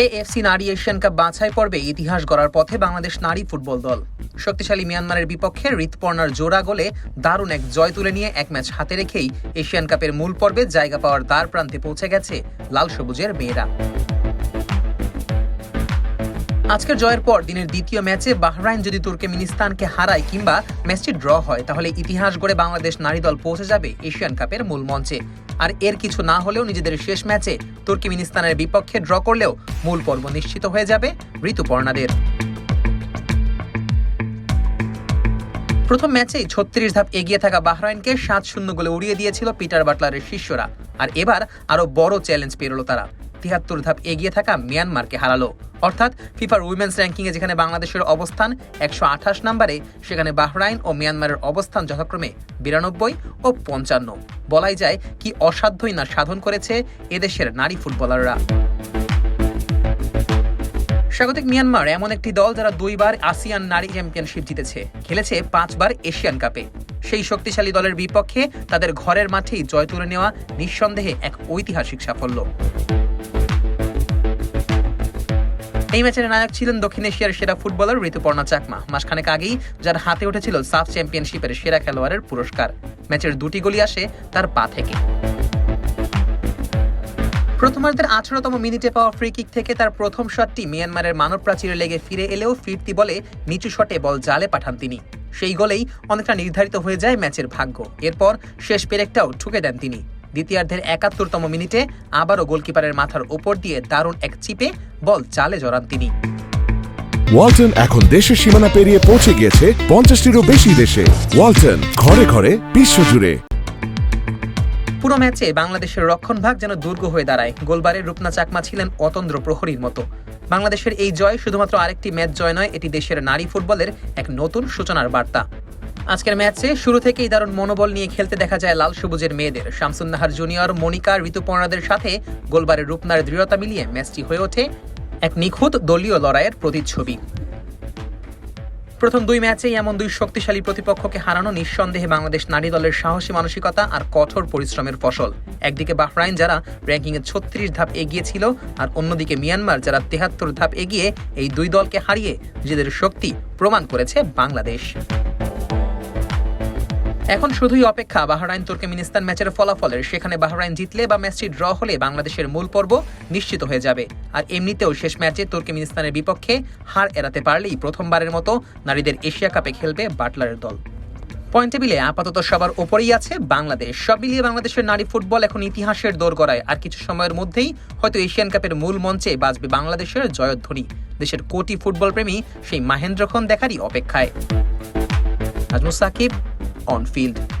AFC নারী Asian cup বাছাই পর্বে ইতিহাস গড়ার পথে বাংলাদেশ নারী ফুটবল দল। শক্তিশালী মিয়ানমারের বিপক্ষে ঋতপর্ণার জোড়া গোলে দারুণ এক জয় তুলে নিয়ে এক ম্যাচ হাতে রেখেই এশিয়ান কাপের মূল পর্বে জায়গা পাওয়ার দ্বার প্রান্তে পৌঁছে গেছে লাল সবুজের মেয়েরা। আজকের জয়ের পর দিনের দ্বিতীয় ম্যাচে বাহরাইন যদি তুর্কমেনিস্তানকে হারায় কিংবা ম্যাচটি ড্র হয়, তাহলে ইতিহাস গড়ে বাংলাদেশ নারী দল পৌঁছে যাবে এশিয়ান কাপের মূল মঞ্চে। আর এর কিছু না হলেও নিজেদের শেষ ম্যাচে তুর্কমেনিস্তানের বিপক্ষে ড্র করলেও মূল পর্ব নিশ্চিত হয়ে যাবে ঋতুপর্ণাদের। প্রথম ম্যাচেই ছত্রিশ ধাপ এগিয়ে থাকা বাহরাইনকে সাত শূন্য গোলে উড়িয়ে দিয়েছিল পিটার বাটলারের শিষ্যরা। আর এবার আরও বড় চ্যালেঞ্জ পেরল তারা। তিয়াত্তর ধাপ এগিয়ে থাকা মিয়ানমারকে হারালো। অর্থাৎ ফিফার উইমেন্স র্যাঙ্কিংয়ে যেখানে বাংলাদেশের অবস্থান একশো আঠাশ নম্বরে, সেখানে বাহরাইন ও মিয়ানমারের অবস্থান যথাক্রমে বিরানব্বই ও পঞ্চান্ন। বলাই যায় কি অসাধ্যই না সাধন করেছে এদেশের নারী ফুটবলাররা। স্বাগতিক মিয়ানমার এমন একটি দল যারা দুইবার আসিয়ান নারী চ্যাম্পিয়নশিপ জিতেছে। খেলেছে পাঁচবার এশিয়ান কাপে। সেই শক্তিশালী দলের বিপক্ষে তাদের ঘরের মাঠেই জয় তুলে নেওয়া নিঃসন্দেহে এক ঐতিহাসিক সাফল্য। এই ম্যাচের নায়ক ছিলেন দক্ষিণ এশিয়ার সেরা ফুটবলার ঋতুপর্ণা চাকমা। মাসখানেক আগেই যার হাতে উঠেছিল সাফ চ্যাম্পিয়নশিপের সেরা খেলোয়াড়ের পুরস্কার। ম্যাচের দুটি গোলই আসে তার পা থেকে। প্রথমার্ধের আঠারোতম মিনিটে পাওয়া ফ্রি কিক থেকে তার প্রথম শটটি মিয়ানমারের মানব প্রাচীরে লেগে ফিরে এলেও ফিরতি বলে নিচু শটে বল জালে পাঠান তিনি। সেই গোলেই অনেকটা নির্ধারিত হয়ে যায় ম্যাচের ভাগ্য। এরপর শেষ পেরেকটাও ঠুকে দেন তিনি। দ্বিতীয়ার্ধের একাত্তরতম মিনিটে আবারও গোলকিপারের মাথার ওপর দিয়ে দারুণ এক চিপে বল জালে জড়ান তিনি। ওয়ালটন এখন দেশের সীমানা পেরিয়ে পৌঁছে গিয়েছে পঞ্চাশটিরও বেশি দেশে। ওয়ালটন ঘরে ঘরে বিশ্বজুড়ে। পুরো ম্যাচে বাংলাদেশের রক্ষণভাগ যেন দুর্গ হয়ে দাঁড়ায়। গোলবারে রূপনা চাকমা ছিলেন অতন্দ্র প্রহরীর মতো। বাংলাদেশের এই জয় শুধুমাত্র আরেকটি ম্যাচ জয় নয় এটি দেশের নারী ফুটবলের এক নতুন সূচনার বার্তা। আজকের ম্যাচে শুরু থেকেই দারুণ মনোবল নিয়ে খেলতে দেখা যায় লাল সবুজের মেয়েদের। শামসুন্নাহার জুনিয়র মনিকা ঋতুপর্ণাদের সাথে গোলবারে রূপনার দৃঢ়তা মিলিয়ে ম্যাচটি হয়ে ওঠে এক নিখুঁত দলীয় লড়াইয়ের প্রতিচ্ছবি। প্রথম দুই ম্যাচেই এমন দুই শক্তিশালী প্রতিপক্ষকে হারানো নিঃসন্দেহে বাংলাদেশ নারী দলের সাহসী মানসিকতা আর কঠোর পরিশ্রমের ফসল। একদিকে বাহরাইন, যারা র্যাঙ্কিংয়ে ছত্রিশ ধাপ এগিয়ে ছিল, আর অন্যদিকে মিয়ানমার, যারা তেহাত্তর ধাপ এগিয়ে এই দুই দলকে হারিয়ে নিজেদের শক্তি প্রমাণ করেছে বাংলাদেশ। এখন শুধুই অপেক্ষা, বাহরাইন, তুর্কমেনিস্তান ম্যাচের ফলাফলের। সেখানে বাহরাইন জিতলে বা ম্যাচটি ড্র হলে বাংলাদেশের মূল পর্ব নিশ্চিত হয়ে যাবে। আর এমনিতেও শেষ ম্যাচে তুর্কমেনিস্তানের বিপক্ষে হার এড়াতে পারলেই প্রথমবারের মতো নারীদের এশিয়া কাপে খেলবে বাটলারের দল। পয়েন্ট টেবিলে আপাতত সবার ওপরেই আছে বাংলাদেশ। সব মিলিয়ে বাংলাদেশের নারী ফুটবল এখন ইতিহাসের দৌড় গড়ায় আর কিছু সময়ের মধ্যেই হয়তো এশিয়ান কাপের মূল মঞ্চে বাজবে বাংলাদেশের জয়ধ্বনি। দেশের কোটি ফুটবল প্রেমী সেই মাহেন্দ্রক্ষণ দেখারই অপেক্ষায়। আজমুস সাকিব on field.